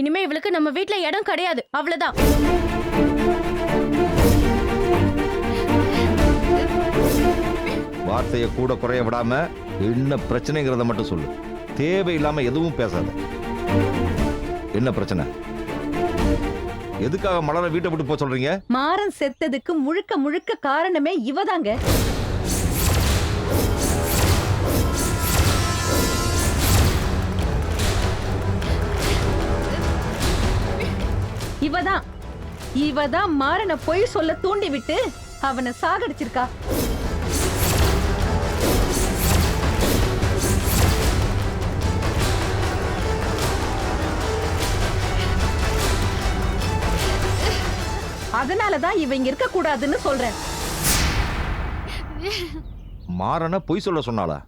இனிமே இவளுக்கு நம்ம வீட்ல இடம் கிடையாது. அவ்வளவுதான். வார்த்தையை கூட குறைய விடாம என்ன பிரச்சனைங்கிறத மட்டும் சொல்லு. தேவையில்லாம எதுவும் பேசாத. என்ன பிரச்சனை? எதுக்காக மலரை வீட்டை விட்டு போக சொல்றீங்க? மாறன் செத்ததுக்கு முழுக்க முழுக்க காரணமே இவதாங்க. இவதான் மாறனை பொய் சொல்ல தூண்டி விட்டு அவனை சாகடிச்சிருக்கா. அதனாலதான் இவ இங்க இருக்க கூடாதுன்னு சொல்றேன். மாறன பொய் சொல்ல சொன்னாளா?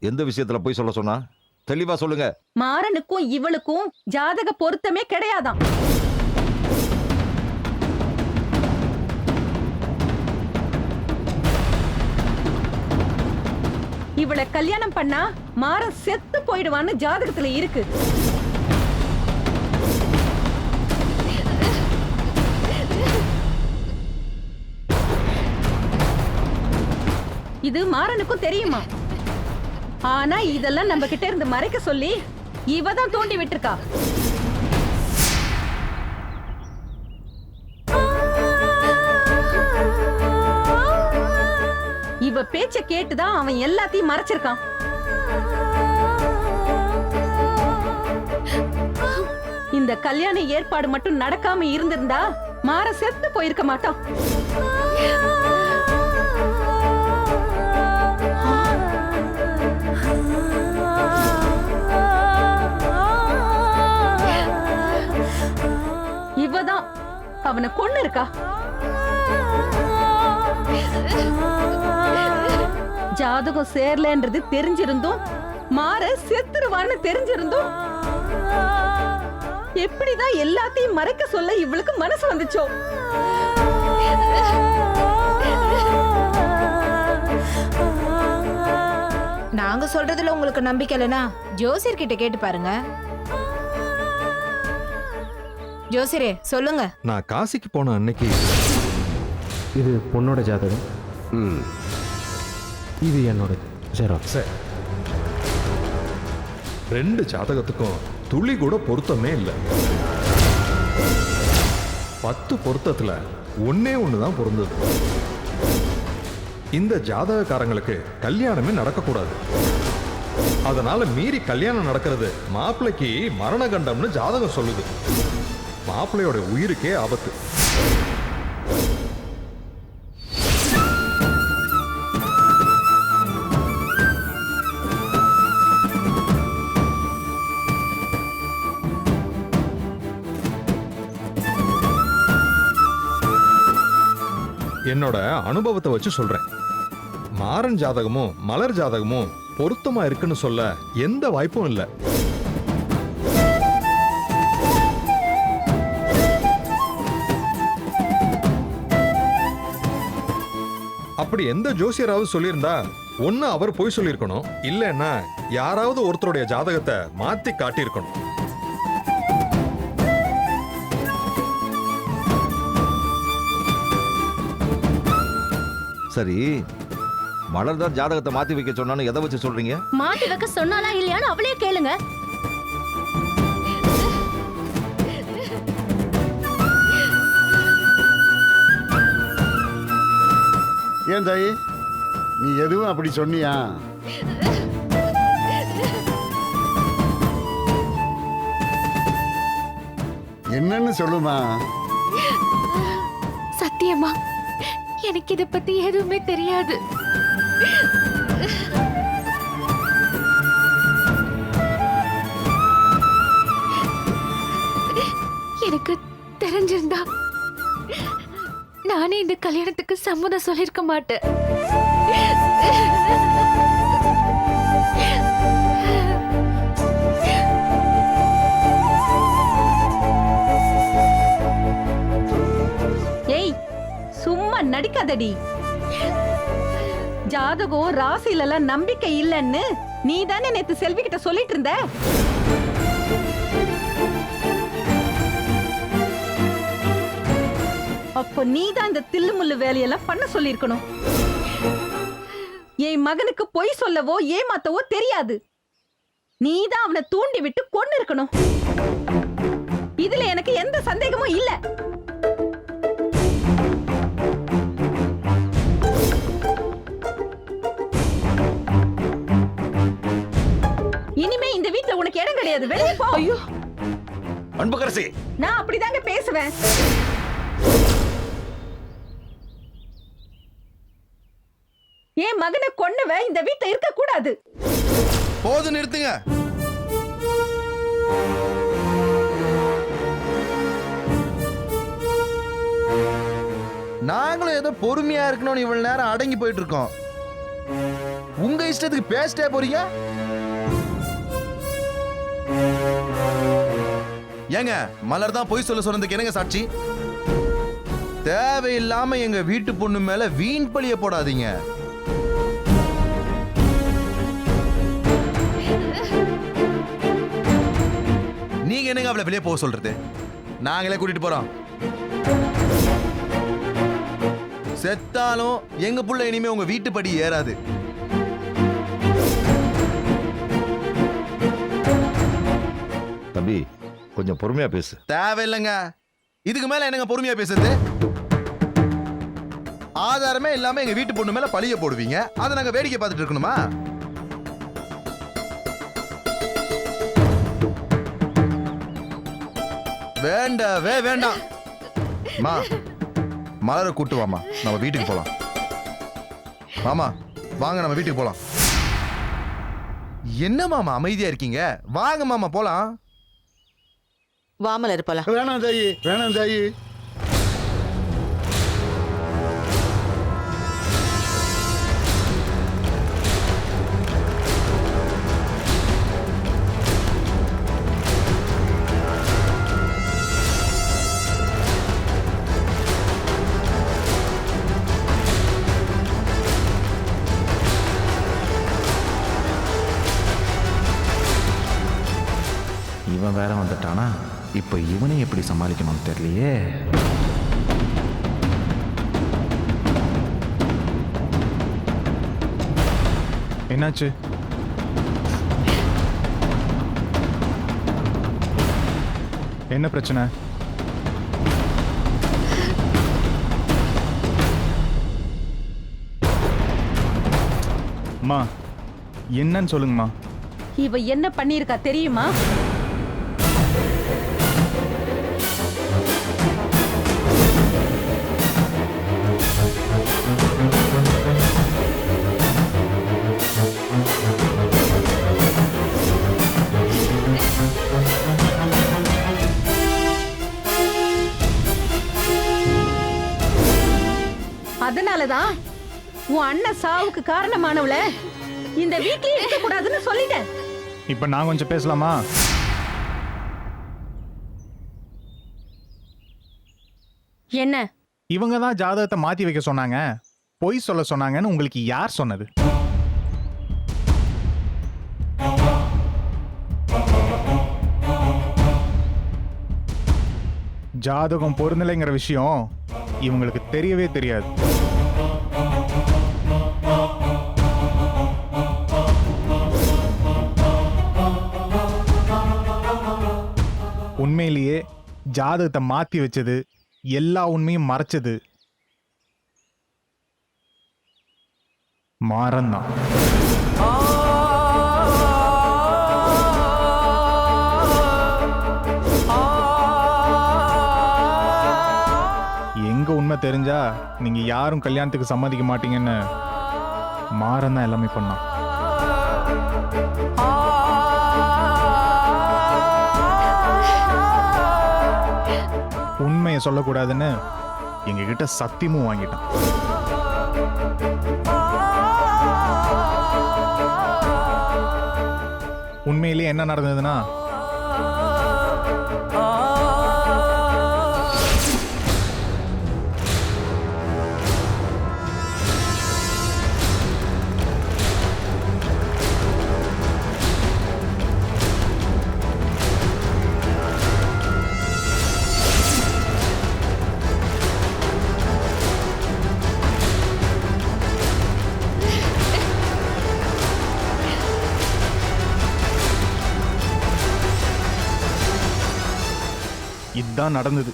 எந்த விஷயத்துல பொய் சொல்ல சொன்னா? தெளிவா சொல்லுங்க. மாறனுக்கும் இவளுக்கும் ஜாதக பொருத்தமே கிடையாதாம். இவளை கல்யாணம் பண்ணா மாற செத்து போயிடுவான்னு ஜாதகத்துல இருக்கு. இது மாறனுக்கும் தெரியுமா? ஆனா இதெல்லாம் நம்ம கிட்ட இருந்து மறைக்க சொல்லி இவ தான் தூண்டி விட்டுருக்கா. பேச்ச கேட்டுதான் அவன் எல்லாத்தையும் மறைச்சிருக்கான். இந்த கல்யாண ஏற்பாடு மட்டும் நடக்காம இருந்திருந்தா மாற செத்து போயிருக்க மாட்டான். இவதான் அவனை கொண்டு இருக்கா ஜாதகம் சேரலன்றது தெரிஞ்சிருந்தும் மாற செத்துருவான்னு தெரிஞ்சிருந்தும் எப்படிதான் எல்லாத்தையும் மறைக்க சொல்ல இவளுக்கு மனசு வந்துச்சோ? நாங்க சொல்றதுல உங்களுக்கு நம்பிக்கை இல்லைனா ஜோசியர் கிட்ட கேட்டு பாருங்க. ஜோசியரே சொல்லுங்க. நான் காசிக்கு போன அன்னைக்கு இது பொண்ணோட ஜாதகம். ம். இது என்னோட ஜெராக்ஸ் சரி ரெண்டு ஜாதகத்துக்கும் துளி கூட பொருத்தமே இல்லை. பத்து பொருத்தத்துல ஒன்னே ஒன்று தான் பொருந்தது. இந்த ஜாதகக்காரங்களுக்கு கல்யாணமே நடக்கக்கூடாது. அதனால மீறி கல்யாணம் நடக்கிறது மாப்பிள்ளைக்கு மரண கண்டம்னு ஜாதகம் சொல்லுது. மாப்பிள்ளையோட உயிருக்கே ஆபத்து. என்னோட அனுபவத்தை வச்சு சொல்றேன். மாறன் ஜாதகமும் மலர் ஜாதகமும் பொருத்தமா இருக்குன்னு சொல்ல எந்த வாய்ப்பும் இல்லை. அப்படி எந்த ஜோசியராவது சொல்லியிருந்தா ஒண்ணு அவர் போய் சொல்லியிருக்கணும். இல்லைன்னா யாராவது ஒருத்தருடைய ஜாதகத்தை மாத்தி காட்டியிருக்கணும். சரி. மலர் தான் ஜாதகத்தை மாத்தி வைக்க சொன்னான்னு எதை வச்சு சொல்றீங்க? மாத்தி வைக்க சொன்னாலா இல்லையான்னு அவளே கேளுங்க. ஏன் தாயி? நீ எதுவும் அப்படி சொன்னியா? என்னன்னு சொல்லுமா? சத்தியமா எனக்கு இதை பத்தி எதுவுமே தெரியாது. எனக்கு தெரிஞ்சிருந்தா நானே இந்த கல்யாணத்துக்கு சம்மதம் சொல்லிருக்க மாட்டேன். நடிக்காதடி. ஜாதகம் ராசில எல்லாம் நம்பிக்கை இல்லன்னு நீ தானே நேத்து செல்வி கிட்ட சொல்லிட்டு இருந்த அப்போ நீ தான் இந்த தில்லுமுள்ளு வேலையெல்லாம் பண்ண சொல்லிருக்கணும் என் மகனுக்கு பொய் சொல்லவோ ஏமாத்தவோ தெரியாது. நீ தான் அவனை தூண்டி விட்டு கொண்டு இருக்கணும் இதுல எனக்கு எந்த சந்தேகமும் இல்லை. வீட்ல உனக்கு இடம் கிடையாது. வெளியே போ. ஐயோ. அன்புக்கரசி. நான் அப்படிதாங்க பேசுவேன். என் மகனை கொன்னவ? இந்த வீட்ல இருக்க கூடாது போது நிறுத்துங்க. நாங்களும் ஏதோ பொறுமையா இருக்கணும்னு இவ்வளவு நேரம் அடங்கி போயிட்டு இருக்கோம். உங்க இஷ்டத்துக்கு பேசிட்டே போறீங்க? ஏங்க மலர் தான் பொய் சொல்ல சொன்னதுக்கு என்னங்க சாட்சி? தேவையில்லாம எங்க வீட்டு பொண்ணு மேல வீண் பழிய போடாதீங்க. நீங்க என்னங்க அவளை வெளியே போக சொல்றது? நாங்களே கூட்டிட்டு போறோம். செத்தாலும் எங்க புள்ள இனிமே உங்க வீட்டு படி ஏறாது. தம்பி கொஞ்சம் பொறுமையா பேசு. தேவையில்லைங்க. இதுக்கு மேல என்னங்க பொறுமையா பேசுறது? ஆதாரமே இல்லாம எங்க வீட்டு பொண்ணு மேல பழிய போடுவீங்க. அதை நாங்க வேடிக்கை பார்த்துட்டு இருக்கணுமா? வேண்டவே வேண்டாம் மா மலரை கூட்டு வாமா நம்ம வீட்டுக்கு போலாம். மாமா வாங்க நம்ம வீட்டுக்கு போலாம். என்ன மாமா அமைதியா இருக்கீங்க? வாங்க மாமா போலாம். வாமலர் போலாம். வேணாம் தாயி வேணாம் தாயி இப்போ இவனை எப்படி சமாளிக்கணும்னு தெரியலையே. என்னாச்சு? என்ன பிரச்சனை? அம்மா என்னன்னு சொல்லுங்கம்மா. இவ என்ன பண்ணியிருக்கா தெரியுமா? அதனாலதான் உன் அண்ணன் சாவுக்கு காரணமானவள இந்த வீட்லயே இருக்க கூடாதுன்னு சொல்லிட்டேன் இப்போ நான் கொஞ்சம் பேசலாமா? என்ன? இவங்க தான் ஜாதகத்தை மாத்தி வைக்க சொன்னாங்க. பொய் சொல்ல சொன்னாங்கன்னு உங்களுக்கு யார் சொன்னது? ஜாதகம் பொருந்தலைங்கிற விஷயம் இவங்களுக்கு தெரியவே தெரியாது. உண்மையிலேயே ஜாதகத்தை மாத்தி வச்சது எல்லா உண்மையும் மறைச்சது மாறந்தான் எங்க உண்மை தெரிஞ்சா நீங்க யாரும் கல்யாணத்துக்கு சம்மதிக்க மாட்டீங்கன்னு மாறன் தான் எல்லாமே பண்ணான். உண்மையை சொல்லக்கூடாதுன்னு எங்ககிட்ட சத்தியமும் வாங்கிட்டான். உண்மையிலேயே என்ன நடந்ததுன்னா இதுதான் நடந்தது.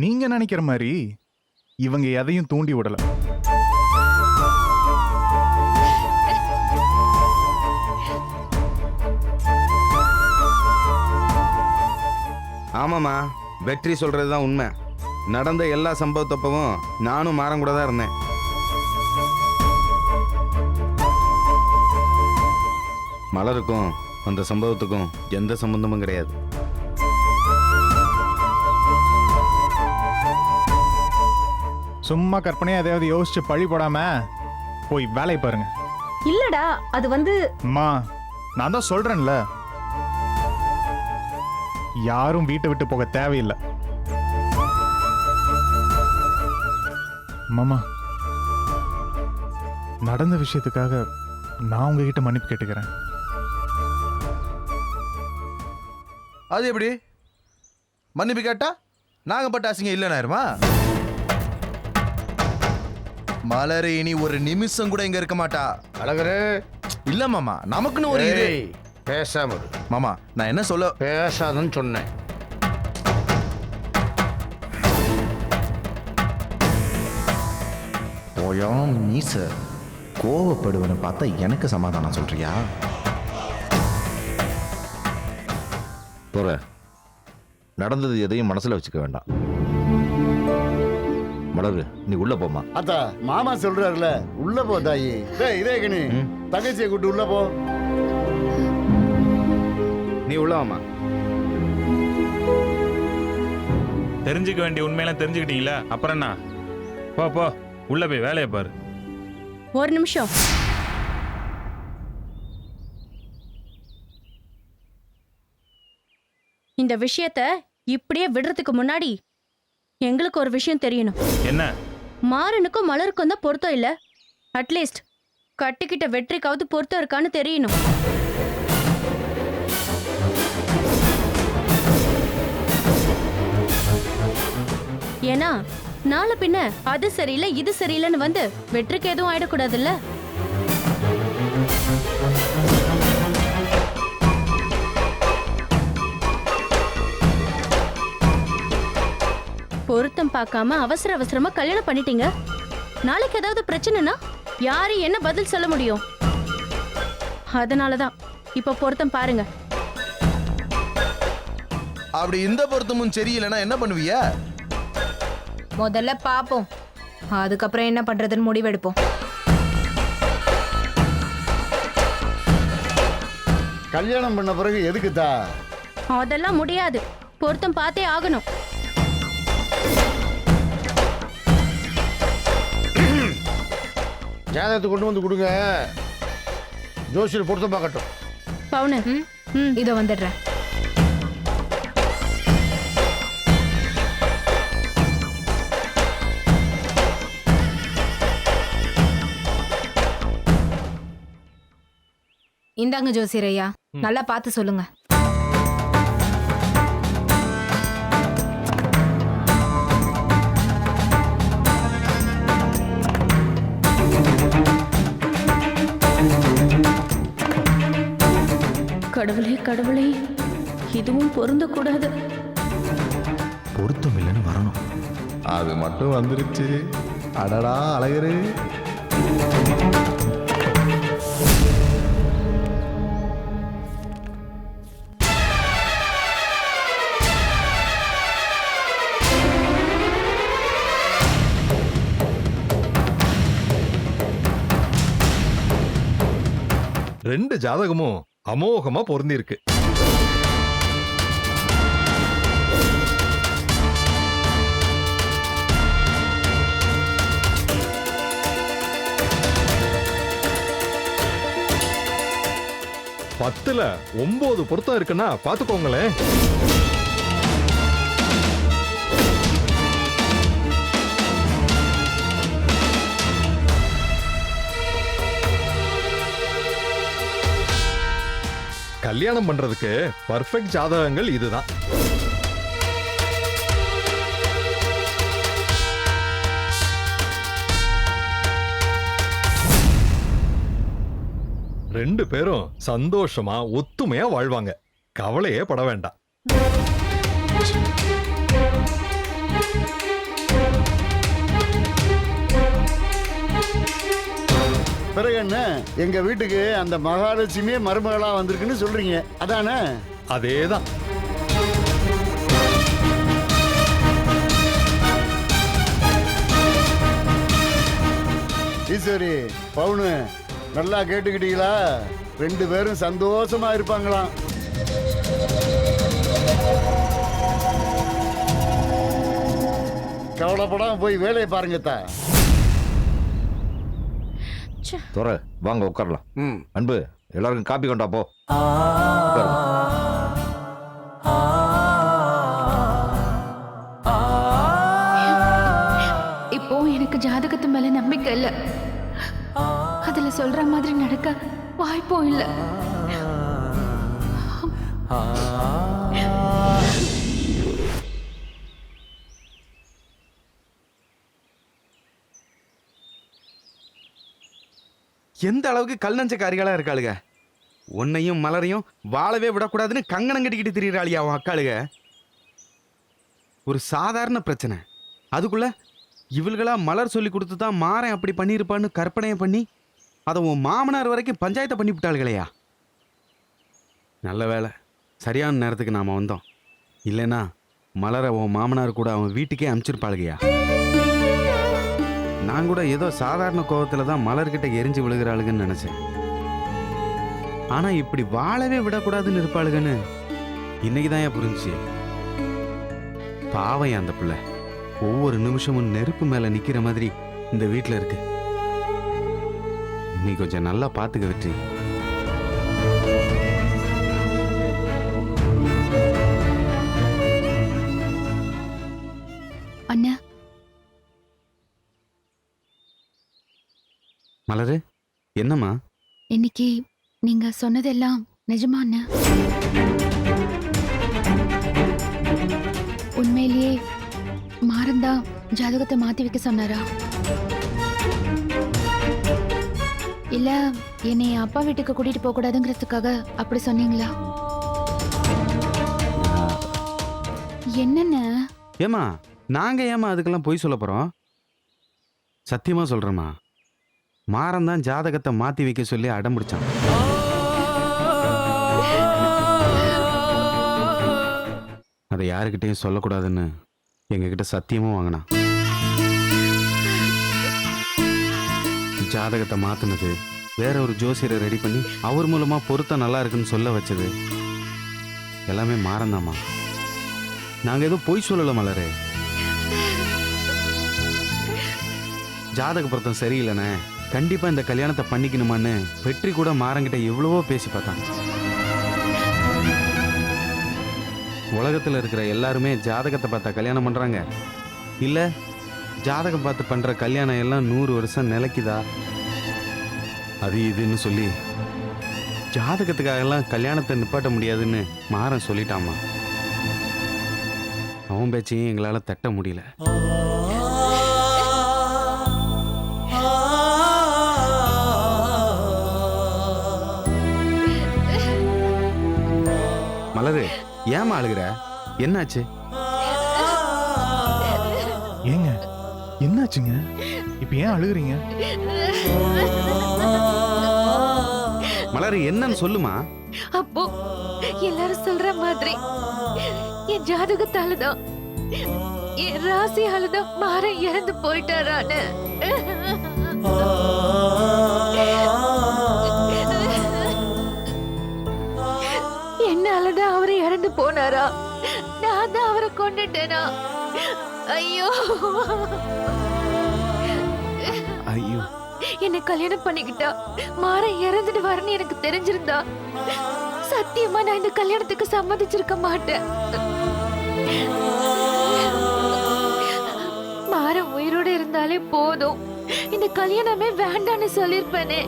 நீங்க நினைக்கிற மாதிரி இவங்க எதையும் தூண்டி விடல. ஆமாம்மா வெற்றி சொல்றது தான் உண்மை. நடந்த எல்லா சம்பவத்தப்பவும் நானும் மாறம் கூட தான் இருந்தேன். மலருக்கும் அந்த சம்பவத்துக்கும் எந்த சம்பந்தமும் கிடையாது. சும்மா கற்பனையா எதையாவது யோசிச்சு பழி போடாம போய் வேலையை பாருங்க. இல்லடா அது வந்து அம்மா நான் தான் சொல்றேன்ல. யாரும் வீட்டை விட்டு போக தேவையில்லை. மாமா நடந்த விஷயத்துக்காக நான் உங்ககிட்ட மன்னிப்பு கேட்டுக்கிறேன். அது எப்படி? மன்னிப்பு கேட்டா நாங்க பட்ட அசிங்கம் இல்லைனாயிருமா? மலர் இனி ஒரு நிமிஷம் கூட இங்க இருக்க மாட்டா. அழகரே. இல்ல மாமா நமக்குன்னு ஒரு இது. ஏய், பேசாம இரு. மாமா நான் என்ன சொல்ல பேசாதன்னு சொன்னேன். போயாம் நீச கோவப்படுவேன்னு பார்த்தா எனக்கு சமாதானம் சொல்றியா? போற நடந்தது எதையும் மனசுல வச்சுக்க வேண்டாம். மலரு நீ உள்ள போமா அத்தா மாமா சொல்றாருல உள்ள போ தாயி. டேய் இதே கணி. தங்கச்சியை கூட்டு உள்ள போ. நீ உள்ளவாமா தெரிஞ்சுக்க வேண்டிய உண்மையெல்லாம் தெரிஞ்சுக்கிட்டீங்களா? அப்புறம் என்ன? போ போ உள்ள போய் வேலையை பாரு. ஒரு நிமிஷம். இந்த விஷயத்த இப்படியே விடுறதுக்கு முன்னாடி எங்களுக்கு ஒரு விஷயம் தெரியணும். என்ன? மாறனுக்கும் மலருக்கும் தான் பொருத்தம் இல்ல. அட்லீஸ்ட் கட்டிக்கிட்ட வெற்றிக்காவது பொருத்தம் இருக்கான்னு தெரியணும். ஏன்னா நாளை பின்ன அது சரியில்லை இது சரியில்லைன்னு வந்து வெற்றிக்கு எதுவும் ஆயிடக்கூடாதுல்ல? பொருத்தம் பார்க்காம அவசர அவசரமா கல்யாணம் பண்ணிட்டீங்க? நாளைக்கு ஏதாவது பிரச்சனைனா யாரு என்ன பதில் சொல்ல முடியும்? அதனாலதான் இப்ப பொருத்தம் பாருங்க. அப்படி இந்த பொருத்தமும் சரியில்லைன்னா என்ன பண்ணுவிய முதல்ல பாப்போம். அதுக்கப்புறம் என்ன பண்றதுன்னு முடிவெடுப்போம். கல்யாணம் பண்ண பிறகு எதுக்கு தா அதெல்லாம் முடியாது. பொருத்தம் பார்த்தே ஆகணும். ஜாதகத்தை கொண்டு வந்து கொடுங்க. ஜோசியர் பொருத்தம் பார்க்கட்டும். பவுனு ம்? இதோ வந்துடுறேன். இந்தாங்க ஜோசியர் ஐயா. நல்லா பார்த்து சொல்லுங்க. கடவுளே கடவுளே. இதுவும் பொருந்தக்கூடாது. பொருத்தம் இல்லைன்னு வரணும். அது மட்டும் வந்துருச்சு. அடடா அழகரு. ரெண்டு ஜாதகமும் அமோகமா பொருந்திருக்கு. பத்துல ஒன்பது பொருத்தம் இருக்குன்னா பாத்துக்கோங்களேன். கல்யாணம் பண்றதுக்கு பர்ஃபெக்ட் ஜாதகங்கள் இதுதான். ரெண்டு பேரும் சந்தோஷமா ஒத்துமையா வாழ்வாங்க. கவலையே பட வேண்டாம். பிறகு என்ன? எங்க வீட்டுக்கு அந்த மகாலட்சுமியே மருமகளா வந்திருக்குன்னு சொல்றீங்க. அதானே? அதேதான். ஈஸ்வரி பவுனு நல்லா கேட்டுக்கிட்டீங்களா? ரெண்டு பேரும் சந்தோஷமா இருப்பாங்களாம். கவலைப்படாம போய் வேலையை பாருங்க தா துற வாங்க உட்காரலாம். ம். அன்பு எல்லாருக்கும் காப்பி கொண்டா போ. இப்போ எனக்கு ஜாதகத்து மேல நம்பிக்கை இல்ல. அதுல சொல்ற மாதிரி நடக்க வாய்ப்பும் இல்ல. எந்த அளவுக்கு கல் நஞ்சக்காரிகளாக இருக்காளுக? உன்னையும் மலரையும் வாழவே விடக்கூடாதுன்னு கங்கணம் கட்டிக்கிட்டு திரியிறாளியா அவன் அக்காளுக? ஒரு சாதாரண பிரச்சனை. அதுக்குள்ள இவள்களா மலர் சொல்லி கொடுத்து தான் மாறன் அப்படி பண்ணியிருப்பான்னு கற்பனையை பண்ணி அதை உன் மாமனார் வரைக்கும் பஞ்சாயத்தை பண்ணி விட்டாளுகளையா? நல்ல வேலை சரியான நேரத்துக்கு நாம் வந்தோம். இல்லைன்னா மலரை உன் மாமனார் கூட அவன் வீட்டுக்கே அனுப்பிச்சிருப்பாளுகையா கூட ஏதோ சாதாரண கோவத்துல தான் மலர்கிட்ட எரிஞ்சு விழுகிறாளுங்கன்னு நினைச்சேன். ஆனா இப்படி வாழவே விடக்கூடாதுன்னு இருப்பாளுகன்னு இன்னைக்கு தான் ஏன் புரிஞ்சுச்சு? பாவம் அந்த பிள்ளை? ஒவ்வொரு நிமிஷமும் நெருப்பு மேல நிக்கிற மாதிரி இந்த வீட்டில் இருக்கு. நீ கொஞ்சம் நல்லா பாத்துக்க வெற்றி. மலரு? என்னம்மா? இன்னைக்கு நீங்க சொன்னதெல்லாம் நிஜமா அண்ணா உண்மையிலேயே மாறந்தா ஜாதகத்தை மாத்தி வைக்க சொன்னாரா? இல்ல என்னை என் அப்பா வீட்டுக்கு கூட்டிட்டு போக கூடாதுங்கிறதுக்காக அப்படி சொன்னீங்களா? என்னென்ன? ஏமா நாங்க ஏமா அதுக்கெல்லாம் பொய் சொல்ல போறோம்? சத்தியமா சொல்றேம்மா. மாறன் தான் ஜாதகத்தை மாத்தி வைக்க சொல்லி அடம் பிடிச்சான் அதை யாருக்கிட்டையும் சொல்லக்கூடாதுன்னு எங்ககிட்ட சத்தியமும் வாங்கினான் ஜாதகத்தை மாத்தினது வேற ஒரு ஜோசியரை ரெடி பண்ணி அவர் மூலமா பொருத்த நல்லா இருக்குன்னு சொல்ல வச்சது. எல்லாமே மாறந்தாமா நாங்க ஏதோ பொய் சொல்லல மலரு. ஜாதக பொருத்தம் சரியில்லைண்ணே கண்டிப்பா இந்த கல்யாணத்தை பண்ணிக்கணுமான்னு வெற்றி கூட மாறங்கிட்ட எவ்வளவோ பேசி பார்த்தான். உலகத்துல இருக்கிற எல்லாருமே ஜாதகத்தை பார்த்தா கல்யாணம் பண்றாங்க. இல்ல ஜாதகம் பார்த்து பண்ற கல்யாணம் எல்லாம் நூறு வருஷம் நிலைக்குதா? அது இதுன்னு சொல்லி ஜாதகத்துக்காக எல்லாம் கல்யாணத்தை நிப்பாட்ட முடியாதுன்னு மாறன் சொல்லிட்டாமா. அவன் பேச்சையும் எங்களால தட்ட முடியல. ஏமா அழுகிற? என்னாச்சு? ஏங்க என்னாச்சுங்க? இப்போ ஏன் அழுகுறீங்க? மலரு என்னன்னு சொல்லுமா? அப்போ எல்லாரும் சொல்ற மாதிரி என் ஜாதகத்தால தான் என் ராசியால தான் மாற இறந்து போயிட்டாரான்னு. என்னாலதான் அவரை இறந்து போனாரா? நான் தான் அவரை கொண்டுட்டேனா ஐயோ. ஐயோ. என்னை கல்யாணம் பண்ணிக்கிட்டா? மாற இறந்துட்டு வரன்னு எனக்கு தெரிஞ்சிருந்தா? சத்தியமா நான் இந்த கல்யாணத்துக்கு சம்மதிச்சிருக்க மாட்டேன். மாற உயிரோட இருந்தாலே போதும். இந்த கல்யாணமே வேண்டான்னு சொல்லிருப்பேனே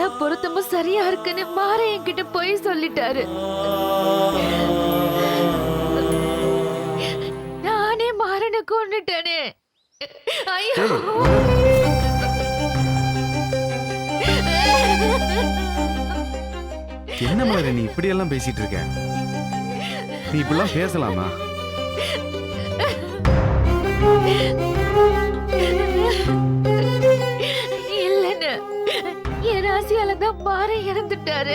எல்லா பொருத்தமும் சரியா இருக்குன்னு மாற என்கிட்ட போய் சொல்லிட்டாரு. நானே மாறனை கொண்டுட்டேனே. ஐயோ. என்ன மலரு நீ இப்படி எல்லாம் பேசிட்டு இருக்க? நீ இப்படிலாம் பேசலாமா? பசியால தான் பாறை இறந்துட்டாரு.